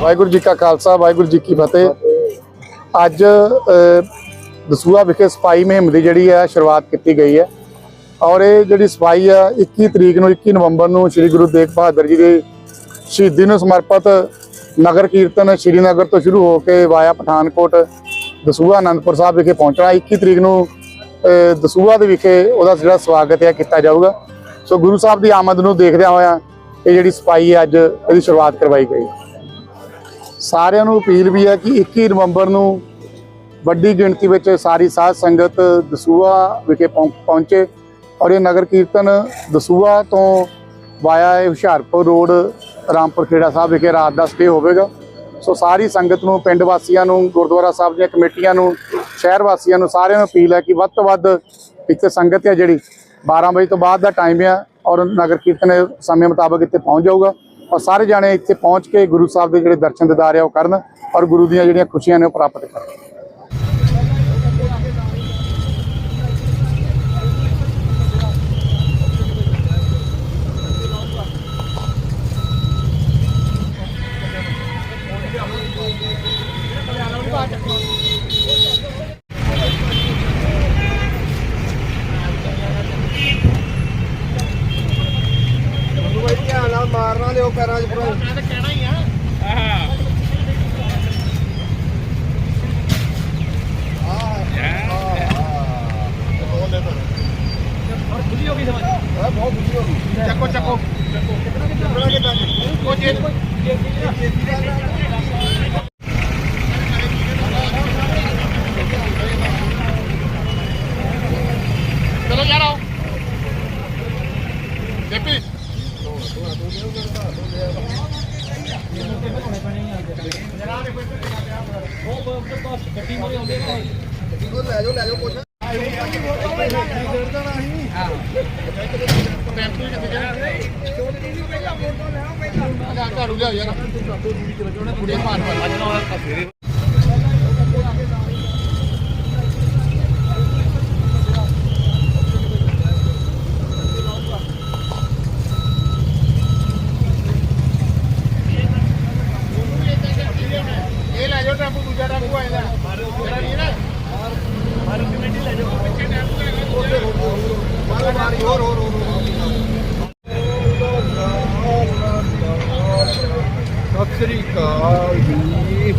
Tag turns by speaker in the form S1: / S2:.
S1: ਵਾਹਿਗੁਰੂ ਜੀ ਕਾ ਖਾਲਸਾ, ਵਾਹਿਗੁਰੂ ਜੀ ਕੀ ਫਤਿਹ। ਅੱਜ ਦਸੂਆ ਵਿਖੇ ਸਪਾਈ ਮਹਿੰਮ ਦੀ ਜਿਹੜੀ ਹੈ, ਸ਼ੁਰੂਆਤ ਕੀਤੀ ਗਈ ਹੈ। ਔਰ ਇਹ ਜਿਹੜੀ ਸਪਾਈ ਹੈ 21 ਤਰੀਕ ਨੂੰ 21 ਨਵੰਬਰ ਨੂੰ ਸ੍ਰੀ ਗੁਰੂ ਤੇਗ ਬਹਾਦਰ ਜੀ ਦੇ ਸ਼ਹੀਦੀ ਨੂੰ ਸਮਰਪਿਤ ਨਗਰ ਕੀਰਤਨ ਸ਼੍ਰੀਨਗਰ ਤੋਂ ਸ਼ੁਰੂ ਹੋ ਕੇ ਵਾਇਆ ਪਠਾਨਕੋਟ ਦਸੂਆ ਆਨੰਦਪੁਰ ਸਾਹਿਬ ਵਿਖੇ ਪਹੁੰਚਣਾ। 21 ਤਰੀਕ ਨੂੰ ਦਸੂਹਾ ਦੇ ਵਿਖੇ ਉਹਦਾ ਜਿਹੜਾ ਸਵਾਗਤ ਹੈ ਕੀਤਾ ਜਾਊਗਾ। ਸੋ ਗੁਰੂ ਸਾਹਿਬ ਦੀ ਆਮਦ ਨੂੰ ਦੇਖਦਿਆਂ ਹੋਇਆਂ ਇਹ ਜਿਹੜੀ ਸਫ਼ਾਈ ਹੈ ਅੱਜ ਇਹਦੀ ਸ਼ੁਰੂਆਤ ਕਰਵਾਈ ਗਈ। ਸਾਰਿਆਂ ਨੂੰ ਅਪੀਲ ਵੀ ਹੈ ਕਿ 21 ਨਵੰਬਰ ਨੂੰ ਵੱਡੀ ਗਿਣਤੀ ਵਿੱਚ ਸਾਰੀ ਸਾਧ ਸੰਗਤ ਦਸੂਹਾ ਵਿਖੇ ਪਹੁੰ- ਪਹੁੰਚੇ ਔਰ ਇਹ ਨਗਰ ਕੀਰਤਨ ਦਸੂਹਾ ਤੋਂ ਵਾਇਆ ਇਹ ਹੁਸ਼ਿਆਰਪੁਰ ਰੋਡ, ਰਾਮਪੁਰ ਖੇੜਾ ਸਾਹਿਬ ਵਿਖੇ ਰਾਤ ਦਾ ਸਟੇ ਹੋਵੇਗਾ। ਸੋ ਸਾਰੀ ਸੰਗਤ ਨੂੰ, ਪਿੰਡ ਵਾਸੀਆਂ ਨੂੰ, ਗੁਰਦੁਆਰਾ ਸਾਹਿਬ ਦੀਆਂ ਕਮੇਟੀਆਂ ਨੂੰ ਸ਼ਹਿਰ ਵਾਸੀਆਂ ਨੂੰ ਸਾਰਿਆਂ ਨੂੰ ਅਪੀਲ ਹੈ ਕਿ ਵੱਧ ਤੋਂ ਵੱਧ ਇੱਥੇ ਸੰਗਤ ਹੈ ਜਿਹੜੀ 12 ਵਜੇ ਤੋਂ ਬਾਅਦ ਦਾ ਟਾਈਮ ਹੈ ਔਰ ਨਗਰ ਕੀਰਤਨ ਸਮੇਂ ਮੁਤਾਬਕ ਇੱਥੇ ਪਹੁੰਚ ਜਾਊਗਾ ਔਰ ਸਾਰੇ ਜਾਣੇ ਇੱਥੇ ਪਹੁੰਚ ਕੇ ਗੁਰੂ ਸਾਹਿਬ ਦੇ ਜਿਹੜੇ ਦਰਸ਼ਨ ਦਿਦਾਰ ਆ ਉਹ ਕਰਨ ਔਰ ਗੁਰੂ ਦੀਆਂ ਜਿਹੜੀਆਂ ਖੁਸ਼ੀਆਂ ਨੇ ਉਹ ਪ੍ਰਾਪਤ ਕਰਨ।
S2: ਬਈ ਮਾਰਨਾ ਲਿਓ ਪੈਰਾਂ 'ਚ ਪੂਰਾ ਚੱਕੋ ਚੱਕੋ। ਚੱਕਣਾ ਕਿੱਦਾਂ ਜੀ ਕੋ ਜੇ ਲੈ ਜਾਓ ਲੈ ਜਾਓ ਕੁਛ ਝਾੜੂ ਲਿਆ ਯਾਰ ਕੁੜੀ ਮਾਰ ਮਾਰ ਇਹ ਲੈ ਜਾਓ ਟੈਂਪੂ ਦੂਜਾ ਟੈਂਪੂ ਆ ਜਾਂਦਾ ਮੇਰਾ ਵੀਰ ਮਾਰੀ ਕਮੇਟੀ ਲੈ ਜਾਓ ਪਿੱਛੇ ਟੈਂਪੂ ਹੈਗਾ ਮਾਰੋ ਮਾਰੀ ਹੋਰ ਹੋਰ ਹੋਰ ਸਤਿ ਸ੍ਰੀ ਅਕਾਲ ਜੀ